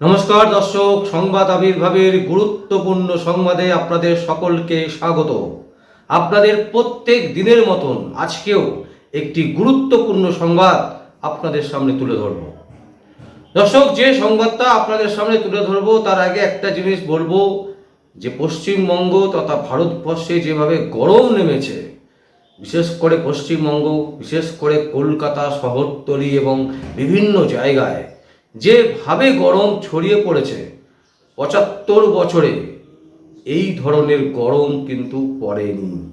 নমস্কার দর্শক, সংবাদ আবির্ভাবের গুরুত্বপূর্ণ সংবাদে আপনাদের সকলকে স্বাগত। আপনাদের প্রত্যেক দিনের মতন আজকেও একটি গুরুত্বপূর্ণ সংবাদ আপনাদের সামনে তুলে ধরব। দর্শক, যে সংবাদটা আপনাদের সামনে তুলে ধরব, তার আগে একটা জিনিস বলব, যে পশ্চিমবঙ্গ তথা ভারতবর্ষে যেভাবে গরম নেমেছে, বিশেষ করে পশ্চিমবঙ্গ, বিশেষ করে কলকাতা শহরতলি এবং বিভিন্ন জায়গায় যেভাবে গরম ছড়িয়ে পড়েছে, পঁচাত্তর বছরে এই ধরনের গরম কিন্তু পড়েনি।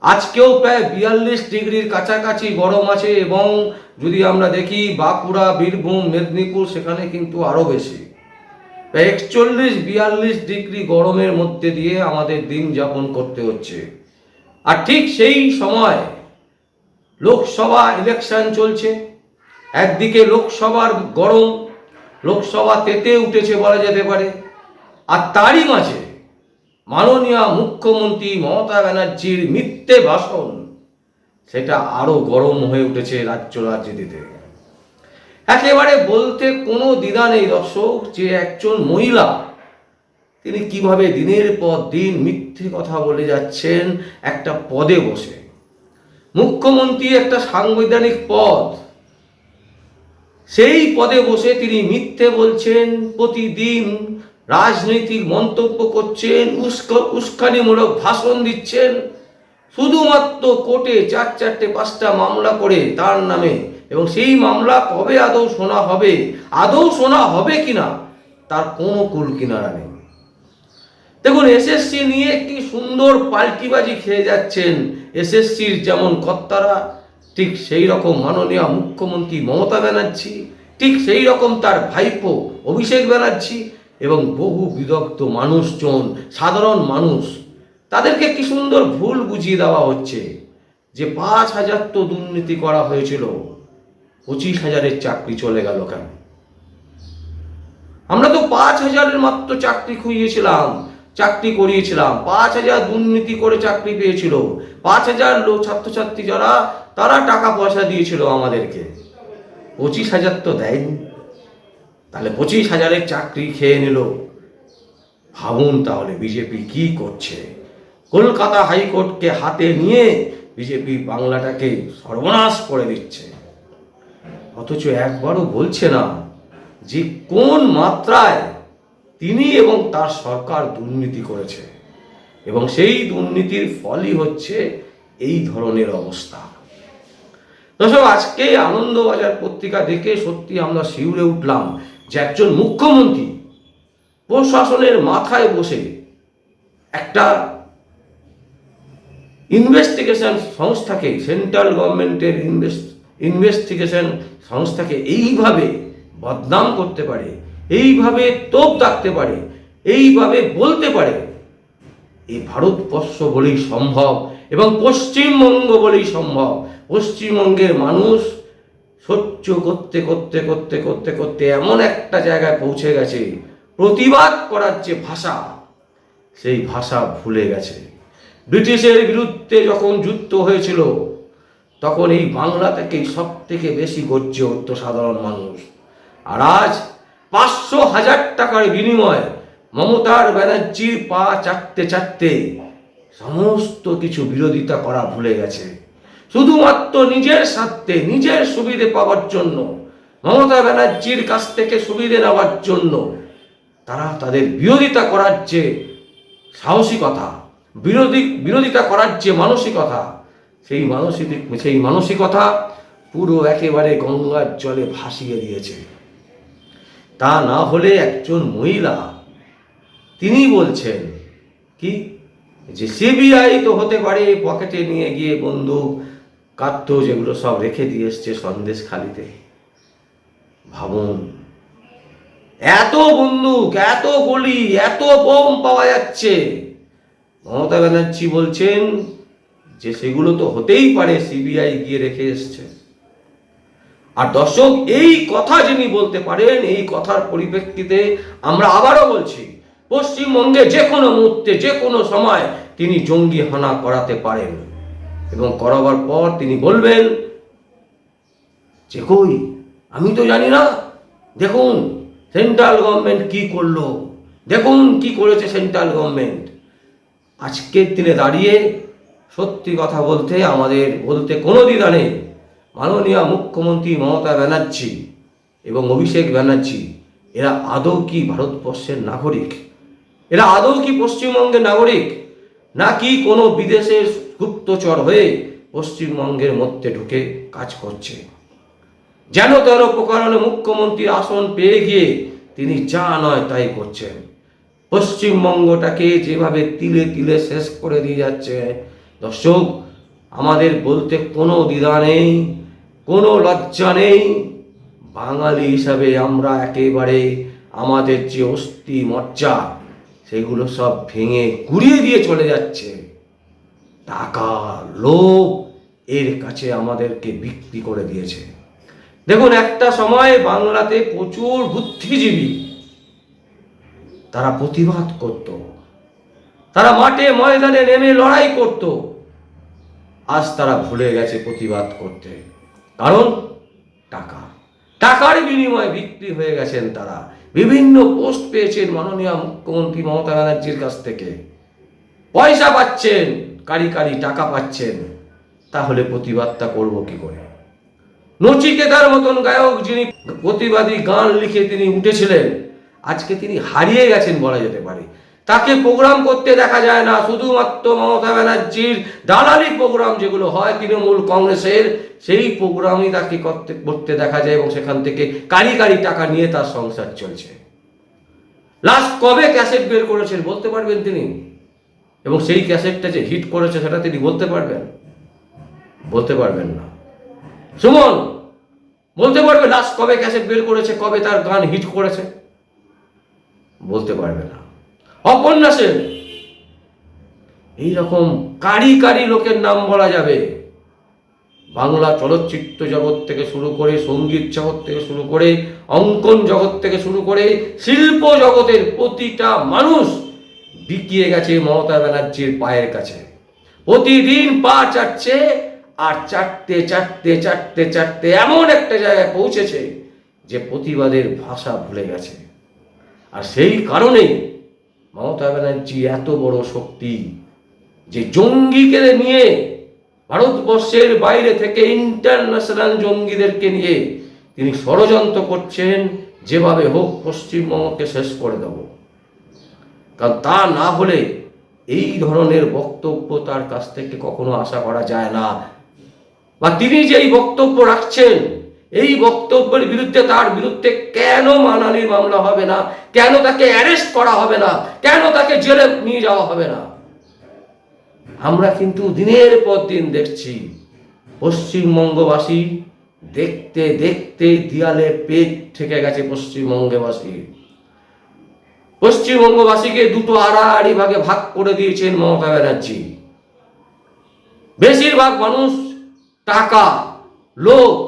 আজকেও প্রায় বিয়াল্লিশ ডিগ্রির কাছাকাছি গরম আছে এবং যদি আমরা দেখি বাঁকুড়া, বীরভূম, মেদিনীপুর, সেখানে কিন্তু আরও বেশি। প্রায় একচল্লিশ, বিয়াল্লিশ ডিগ্রি গরমের মধ্যে দিয়ে আমাদের দিন যাপন করতে হচ্ছে। আর ঠিক সেই সময় লোকসভা ইলেকশন চলছে। একদিকে লোকসভার গরম, লোকসভা তেতে উঠেছে বলা যেতে পারে। আর তারই মাঝে মাননীয় মুখ্যমন্ত্রী মমতা ব্যানার্জির মিথ্যে ভাষণ, সেটা আরও গরম হয়ে উঠেছে রাজ্য রাজনীতিতে। একেবারে বলতে কোনো দ্বিধা নেই দর্শক, যে একজন মহিলা, তিনি কীভাবে দিনের পর দিন মিথ্যে কথা বলে যাচ্ছেন, একটা পদে বসে। মুখ্যমন্ত্রী একটা সাংবিধানিক পদ সেই পদে বসে তিনি মিথ্যে বলছেন, প্রতিদিন রাজনৈতিক মন্তব্য করছেন, উস্ক, উস্কানিমূলক ভাষণ দিচ্ছেন। শুধুমাত্র কোর্টে চার, চারটে, পাঁচটা মামলা করে তার নামে। এবং সেই মামলা কবে আদৌ শোনা হবে, আদৌ শোনা হবে কিনা, তার কোনো কুল কিনারা নেই। দেখুন, এসএসসি নিয়ে কি সুন্দর পাল্টিবাজি খেয়ে যাচ্ছেন এসএসসির যেমন কর্তারা ঠিক সেই রকম মাননীয় মুখ্যমন্ত্রী মমতা ব্যানার্জি, ঠিক সেই রকম তার ভাইপো অভিষেক ব্যানার্জি এবং বহু বিদগ্ধ মানুষজন, সাধারণ মানুষ, তাদেরকে কি সুন্দর ভুল বুঝিয়ে দেওয়া হচ্ছে? যে পাঁচ হাজার তো দুর্নীতি করা হয়েছিল, পঁচিশ হাজারের চাকরি চলে গেল কেন? আমরা তো পাঁচ হাজারের মাত্র চাকরি খুইয়েছিলাম চাকরি করিয়েছিলাম। পাঁচ হাজার দুর্নীতি করে চাকরি পেয়েছিল। পাঁচ হাজার লোক, ছাত্রছাত্রী যারা, তারা টাকা পয়সা দিয়েছিল আমাদেরকে। পঁচিশ হাজার তো দেয়নি। তাহলে পঁচিশ হাজারের চাকরি খেয়ে নিল। ভাবুন তাহলে বিজেপি কি করছে। কলকাতা হাইকোর্টকে হাতে নিয়ে বিজেপি বাংলাটাকে সর্বনাশ করে দিচ্ছে। অথচ একবারও বলছে না যে কোন মাত্রায় তিনি এবং তার সরকার দুর্নীতি করেছে। এবং সেই দুর্নীতির ফলই হচ্ছে এই ধরনের অবস্থা। দর্শক, আজকে আনন্দবাজার পত্রিকা দেখে সত্যি আমরা শিউরে উঠলাম যে একজন মুখ্যমন্ত্রী প্রশাসনের মাথায় বসে একটা ইনভেস্টিগেশন সংস্থাকে সেন্ট্রাল গভর্নমেন্টের ইনভেস্ট ইনভেস্টিগেশন সংস্থাকে এইভাবে বদনাম করতে পারে। এইভাবে তোপ ডাকতে পারে, এইভাবে বলতে পারে। এই ভারতবর্ষ বলেই সম্ভব এবং পশ্চিমবঙ্গ বলেই সম্ভব। পশ্চিমবঙ্গের মানুষ সহ্য করতে করতে করতে করতে করতে এমন একটা জায়গায় পৌঁছে গেছে, প্রতিবাদ করার যে ভাষা, সেই ভাষা ভুলে গেছে। ব্রিটিশের বিরুদ্ধে যখন যুদ্ধ হয়েছিল, তখন এই বাংলা থেকেই সব থেকে বেশি গর্জে উঠত সাধারণ মানুষ। আর আজ পাঁচশো হাজার টাকার বিনিময়ে মমতার ব্যানার্জির পা চাটতে চাটতে সমস্ত কিছু বিরোধিতা করা ভুলে গেছে। শুধুমাত্র নিজের স্বার্থে, নিজের সুবিধে পাওয়ার জন্য, মমতা ব্যানার্জির কাছ থেকে সুবিধে নেওয়ার জন্য তারা তাদের বিরোধিতা করার যে সাহসিকতা, বিরোধী, বিরোধিতা করার যে মানসিকতা, সেই মানসিক, সেই মানসিকতা পুরো একেবারে গঙ্গার জলে ভাসিয়ে দিয়েছে। তা না হলে একজন মহিলা। তিনি বলছেন, কি? যে সিবিআই তো হতে পারে, পকেটে নিয়ে গিয়ে বন্দুক কাত্ত যেগুলো সব রেখে দিয়ে এসছে সন্দেশ খালিতে। ভাবুন, এত বন্দুক, এত গলি, এত বোম পাওয়া যাচ্ছে। মমতা ব্যানার্জি বলছেন যে সেগুলো তো হতেই পারে সিবিআই গিয়ে রেখে এসছে। আর দর্শক, এই কথা যিনি বলতে পারেন, এই কথার পরিপ্রেক্ষিতে আমরা আবারও বলছি, পশ্চিমবঙ্গে যে কোনো মুহূর্তে, যে কোনো সময় তিনি জঙ্গি হানা করাতে পারেন। এবং করাবার পর তিনি বলবেন, যে কই? আমি তো জানি না। দেখুন, সেন্ট্রাল গভর্নমেন্ট কি করল? দেখুন, কি করেছে সেন্ট্রাল গভর্নমেন্ট? আজকের দিনে দাঁড়িয়ে সত্যি কথা বলতে আমাদের বলতে কোনো দ্বিধা নেই। মাননীয় মুখ্যমন্ত্রী মমতা ব্যানার্জি এবং অভিষেক ব্যানার্জি, এরা আদৌ কি ভারতবর্ষের নাগরিক? এরা আদৌ কি পশ্চিমবঙ্গের নাগরিক? নাকি কোনো বিদেশের গুপ্তচর হয়ে পশ্চিমবঙ্গের মধ্যে ঢুকে কাজ করছে? যেন তেন প্রকারণে মুখ্যমন্ত্রীর আসন পেয়ে গিয়ে তিনি যা নয় তাই করছেন। পশ্চিমবঙ্গটাকে যেভাবে তিলে তিলে শেষ করে দিয়ে যাচ্ছে। দর্শক আমাদের বলতে কোনো দ্বিধা নেই, কোনো লজ্জা নেই। বাঙালি হিসাবে আমরা একেবারে আমাদের যে অস্থি মজ্জা, সেগুলো সব ভেঙে গুড়িয়ে দিয়ে চলে যাচ্ছে। টাকা, লোভ এর কাছে আমাদেরকে বিক্রি করে দিয়েছে। দেখুন, একটা সময় বাংলাতে প্রচুর বুদ্ধিজীবী, তারা প্রতিবাদ করত। তারা মাঠে ময়দানে নেমে লড়াই করত। আজ তারা ভুলে গেছে প্রতিবাদ করতে। কারণ টাকা। টাকার বিনিময়ে বিক্রি হয়ে গেছেন তারা। বিভিন্ন পোস্ট পেয়েছেন মাননীয় মুখ্যমন্ত্রী মমতা ব্যানার্জির কাছ থেকে। পয়সা পাচ্ছেন, কারি কারি টাকা পাচ্ছেন। তাহলে প্রতিবাদটা করব কি করে? নচিকেতার মতন গায়ক যিনি প্রতিবাদী গান লিখে তিনি উঠেছিলেন, আজকে তিনি হারিয়ে গেছেন বলা যেতে পারে। তাকে প্রোগ্রাম করতে দেখা যায় না। শুধুমাত্র মমতা ব্যানার্জির দালালি প্রোগ্রাম যেগুলো হয় তৃণমূল কংগ্রেসের, সেই প্রোগ্রামই তাকে করতে করতে দেখা যায় এবং সেখান থেকে কারি কারি টাকা নিয়ে তার সংসার চলছে। লাস্ট কবে ক্যাসেট বের করেছেন বলতে পারবেন তিনি? এবং সেই ক্যাসেটটা যে হিট করেছে সেটা তিনি বলতে পারবেন? বলতে পারবেন না। সুমন, বলতে পারবে লাস্ট কবে ক্যাসেট বের করেছে, কবে তার গান হিট করেছে? বলতে পারবে না। অপর্ণা সেন এইরকম কারি কারি লোকের নাম বলা যাবে। বাংলা চলচ্চিত্র জগৎ থেকে শুরু করে, সংগীত জগৎ থেকে শুরু করে, অঙ্কন জগৎ থেকে শুরু করে, শিল্প জগতের প্রতিটা মানুষ বিকিয়ে গেছে মমতা ব্যানার্জির পায়ের কাছে। প্রতিদিন পা চাটছে আর চাটতে চাটতে চাটতে চাটতে এমন একটা জায়গায় পৌঁছেছে যে প্রতিবাদের ভাষা ভুলে গেছে। আর সেই কারণেই মমতা ব্যানার্জি এত বড় শক্তি যে জঙ্গিকে নিয়ে ভারতবর্ষের বাইরে থেকে ইন্টারন্যাশনাল জঙ্গিদেরকে নিয়ে তিনি ষড়যন্ত্র করছেন, যেভাবে হোক পশ্চিমবঙ্গকে শেষ করে দেব। কারণ তা না হলে এই ধরনের বক্তব্য তার কাছ থেকে কখনো আশা করা যায় না। বা তিনি যে এই বক্তব্য রাখছেন এই বক্তব্যের বিরুদ্ধে তার বিরুদ্ধে কেন মানালির মামলা হবে না? কেন তাকে অ্যারেস্ট করা হবে না? কেন তাকে জেলে নিয়ে যাওয়া হবে না? আমরা কিন্তু দিনের পর দিন দেখছি, পশ্চিমবঙ্গবাসী দেখতে দেখতে দেয়ালে পেট ঠেকে গেছে পশ্চিমবঙ্গবাসী। পশ্চিমবঙ্গবাসীকে দুটো আড়াআড়ি ভাগে ভাগ করে দিয়েছেন মমতা ব্যানার্জি। বেশিরভাগ মানুষ টাকা, লোক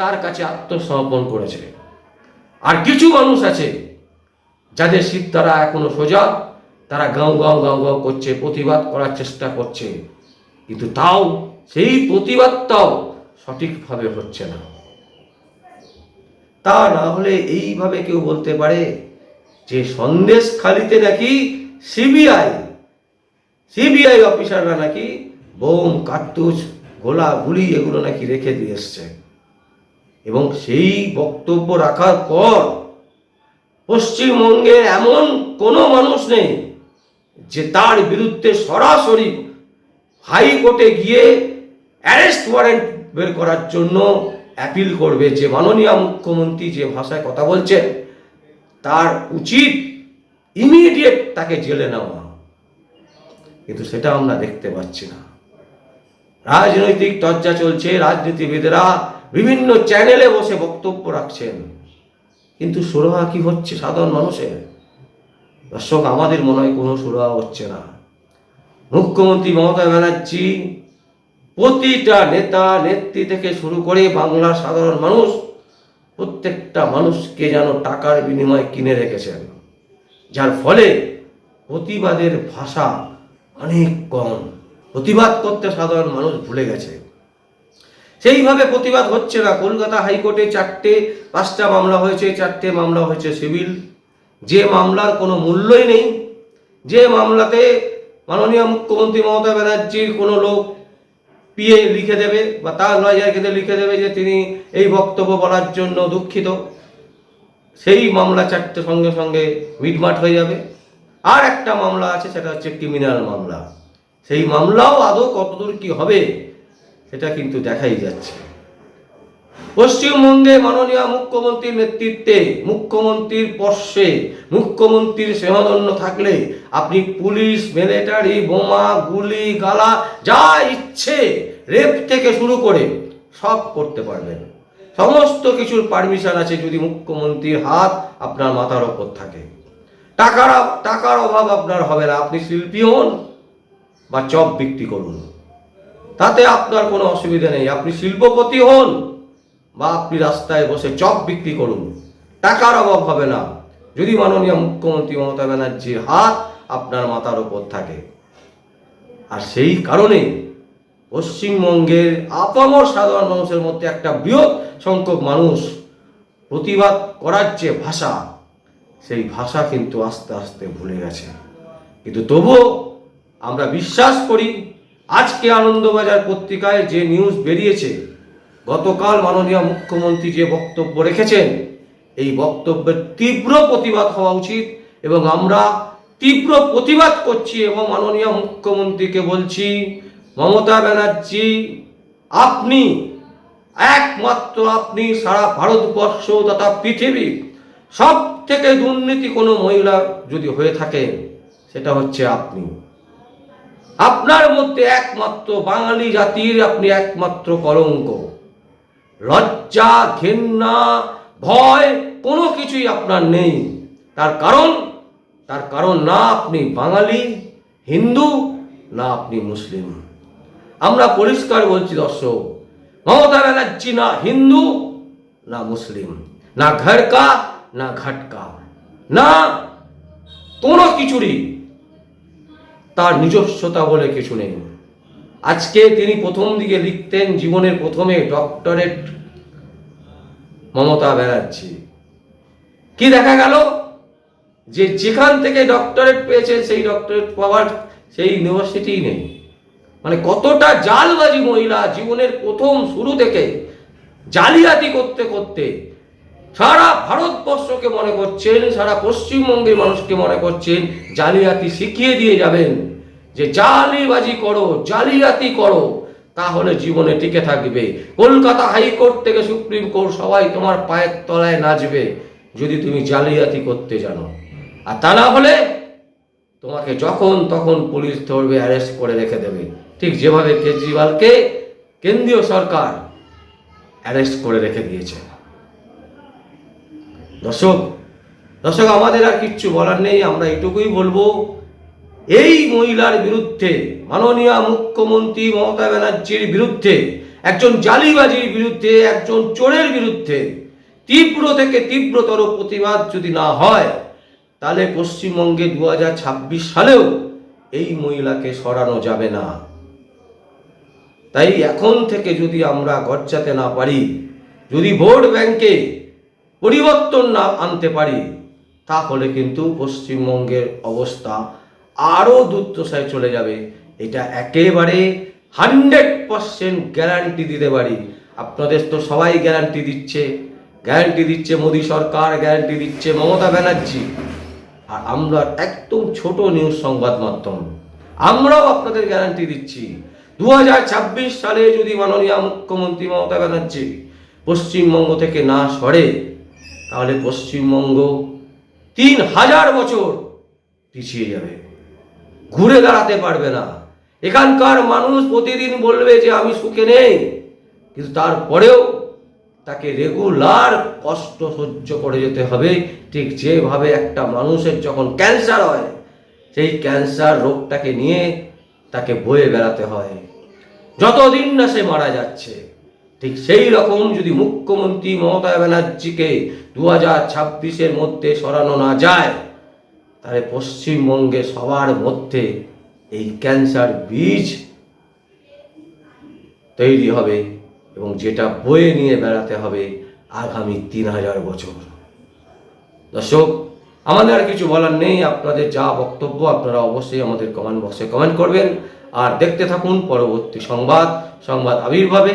তার কাছে আত্মসমর্পণ করেছে। আর কিছু মানুষ আছে যাদের শীত তারা এখনও সোজা, তারা গাঁও গাঁও গাঁও গাঁও করছে, প্রতিবাদ করার চেষ্টা করছে। কিন্তু তাও সেই প্রতিবাদটাও সঠিকভাবে হচ্ছে না। তা না হলে এইভাবে কেউ বলতে পারে যে সন্দেশ খালিতে নাকি সিবিআই সিবিআই অফিসাররা নাকি বোম, কার্তুজ, গোলা, গুলি এগুলো নাকি রেখে দিয়ে এসছে। এবং সেই বক্তব্য রাখার পর পশ্চিমবঙ্গে এমন কোনো মানুষ নেই যে তার বিরুদ্ধে সরাসরি হাইকোর্টে গিয়ে অ্যারেস্ট ওয়ারেন্ট বের করার জন্য অ্যাপিল করবে। যে মাননীয় মুখ্যমন্ত্রী যে ভাষায় কথা বলছেন, তার উচিত ইমিডিয়েট তাকে জেলে নেওয়া। কিন্তু সেটা আমরা দেখতে পাচ্ছি না। রাজনৈতিক চর্চা চলছে, রাজনীতিবিদেরা বিভিন্ন চ্যানেলে বসে বক্তব্য রাখছেন। কিন্তু সুরাহা কি হচ্ছে সাধারণ মানুষের? দর্শক, আমাদের মনে হয় কোনো সুরাহা হচ্ছে না। মুখ্যমন্ত্রী মমতা ব্যানার্জি প্রতিটা নেতা, নেত্রী থেকে শুরু করে বাংলার সাধারণ মানুষ, প্রত্যেকটা মানুষকে যেন টাকার বিনিময়ে কিনে রেখেছেন। যার ফলে প্রতিবাদের ভাষা অনেক কম। প্রতিবাদ করতে সাধারণ মানুষ ভুলে গেছে। সেইভাবে প্রতিবাদ হচ্ছে না। কলকাতা হাইকোর্টে চারটে, পাঁচটা মামলা হয়েছে, চারটে মামলা হয়েছে সিভিল। যে মামলার কোনো মূল্যই নেই। যে মামলাতে মাননীয় মুখ্যমন্ত্রী মমতা ব্যানার্জির কোনো লোক পিএ লিখে দেবে বা তার লয়ারকে লিখে দেবে যে তিনি এই বক্তব্য বলার জন্য দুঃখিত। সেই মামলা চারটে সঙ্গে সঙ্গে মিটমাট হয়ে যাবে। আর একটা মামলা আছে, সেটা হচ্ছে ক্রিমিনাল মামলা। সেই মামলাও আদৌ কতদূর কি হবে? সেটা কিন্তু দেখাই যাচ্ছে। পশ্চিমবঙ্গে মাননীয় মুখ্যমন্ত্রীর নেতৃত্বে, মুখ্যমন্ত্রীর পর্ষে মুখ্যমন্ত্রীর সেহদন্য থাকলে আপনি পুলিশ মিলিটারি বোমা, গুলি, গালা, যা ইচ্ছে রেপ থেকে শুরু করে সব করতে পারবেন। সমস্ত কিছুর পারমিশন আছে যদি মুখ্যমন্ত্রীর হাত আপনার মাথার ওপর থাকে। টাকার টাকার অভাব আপনার হবে না। আপনি শিল্পী হন বা চপ বিক্রি করুন। তাতে আপনার কোনো অসুবিধা নেই। আপনি শিল্পপতি হন বা আপনি রাস্তায় বসে চপ বিক্রি করুন, টাকার অভাব হবে না। যদি মাননীয় মুখ্যমন্ত্রী মমতা ব্যানার্জির হাত আপনার মাথার ওপর থাকে। আর সেই কারণে পশ্চিমবঙ্গের আপামর সাধারণ মানুষের মধ্যে একটা বৃহৎ সংখ্যক মানুষ প্রতিবাদ করার যে ভাষা, সেই ভাষা কিন্তু আস্তে আস্তে ভুলে গেছে। কিন্তু তবুও আমরা বিশ্বাস করি আজকে আনন্দবাজার পত্রিকায় যে নিউজ বেরিয়েছে, গতকাল মাননীয় মুখ্যমন্ত্রী যে বক্তব্য রেখেছেন, এই বক্তব্যের তীব্র প্রতিবাদ হওয়া উচিত এবং আমরা তীব্র প্রতিবাদ করছি এবং মাননীয় মুখ্যমন্ত্রীকে বলছি, মমতা ব্যানার্জি, আপনি, একমাত্র আপনি সারা ভারতবর্ষ তথা পৃথিবী সব থেকে দুর্নীতি কোনো মহিলা যদি হয়ে থাকে, সেটা হচ্ছে আপনি। আপনার মধ্যে একমাত্র বাঙালি জাতির আপনি একমাত্র কলঙ্ক। লজ্জা ঘেন্না ভয়, কোনো কিছুই আপনার নেই। তার কারণ তার কারণ না আপনি বাঙালি, হিন্দু, না আপনি মুসলিম। আমরা পরিষ্কার বলছি, দর্শক, মমতা ব্যানার্জি না হিন্দু, না মুসলিম, না ঘরকা, না ঘাটকা, না কোনো কিছুরই তার নিজস্বতা বলে কিছু নেই। আজকে তিনি প্রথম দিকে লিখতেন জীবনের প্রথমে ডক্টরেট মমতা ব্যানার্জি। কি দেখা গেল? যে যেখান থেকে ডক্টরেট পেয়েছে, সেই ডক্টরেট পাওয়ার সেই ইউনিভার্সিটিই নেই। মানে কতটা জালবাজি মহিলা জীবনের প্রথম শুরু থেকে জালিয়াতি করতে করতে সারা ভারতবর্ষকে মনে করছেন, সারা পশ্চিমবঙ্গের মানুষকে মনে করছেন, জালিয়াতি শিখিয়ে দিয়ে যাবেন। যে জালিবাজি করো, জালিয়াতি করো, তাহলে জীবনে টিকে থাকবে। কলকাতা হাইকোর্ট থেকে সুপ্রিম কোর্ট সবাই তোমার পায়ের তলায় নাচবে, যদি তুমি জালিয়াতি করতে জানো। আর তা না হলে তোমাকে যখন তখন পুলিশ ধরবে, অ্যারেস্ট করে রেখে দেবে। ঠিক যেভাবে কেজরিওয়ালকে কেন্দ্রীয় সরকার অ্যারেস্ট করে রেখে দিয়েছে। দর্শক দর্শক, আমাদের আর কিচ্ছু বলার নেই, আমরা এটুকুই বলব। এই মহিলার বিরুদ্ধে, মাননীয় মুখ্যমন্ত্রী মমতা ব্যানার্জির বিরুদ্ধে, একজন জালিবাজির বিরুদ্ধে, একজন চোরের বিরুদ্ধে তীব্র থেকে তীব্রতর প্রতিবাদ যদি না হয়, তাহলে পশ্চিমবঙ্গে দু হাজার ছাব্বিশ সালেও এই মহিলাকে সরানো যাবে না। তাই এখন থেকে যদি আমরা গচ্চাতে না পারি, যদি ভোট ব্যাংকে পরিবর্তন না আনতে পারি, তাহলে কিন্তু পশ্চিমবঙ্গের অবস্থা আরও দুর্দশায় চলে যাবে। এটা একেবারে হান্ড্রেড পার্সেন্ট গ্যারান্টি দিতে পারি। আপনাদের তো সবাই গ্যারান্টি দিচ্ছে। গ্যারান্টি দিচ্ছে মোদী সরকার, গ্যারান্টি দিচ্ছে মমতা ব্যানার্জি। আর আমরা একদম ছোট নিউজ সংবাদ মাধ্যম। আমরাও আপনাদের গ্যারান্টি দিচ্ছি। দু হাজার ছাব্বিশ সালে যদি মাননীয় মুখ্যমন্ত্রী মমতা ব্যানার্জি পশ্চিমবঙ্গ থেকে না সরে তাহলে পশ্চিমবঙ্গ তিন হাজার বছর পিছিয়ে যাবে। ঘুরে দাঁড়াতে পারবে না। এখানকার মানুষ প্রতিদিন বলবে যে, আমি সুখে নেই। কিন্তু তারপরেও তাকে রেগুলার কষ্ট সহ্য করে যেতে হবে। ঠিক যেভাবে একটা মানুষের যখন ক্যান্সার হয়, সেই ক্যান্সার রোগটাকে নিয়ে তাকে বয়ে বেড়াতে হয়। যতদিন না সে মারা যাচ্ছে ঠিক সেই রকম যদি মুখ্যমন্ত্রী মমতা ব্যানার্জিকে দু হাজার ছাব্বিশের মধ্যে সরানো না যায়, তাহলে পশ্চিমবঙ্গে সবার মধ্যে এই ক্যান্সার বীজ তৈরি হবে এবং যেটা বয়ে নিয়ে বেড়াতে হবে আগামী তিন হাজার বছর। দর্শক, আমাদের আর কিছু বলার নেই, আপনাদের যা বক্তব্য আপনারা অবশ্যই আমাদের কমেন্ট বক্সে কমেন্ট করবেন। আর দেখতে থাকুন পরবর্তী সংবাদ সংবাদ আবির্ভাবে।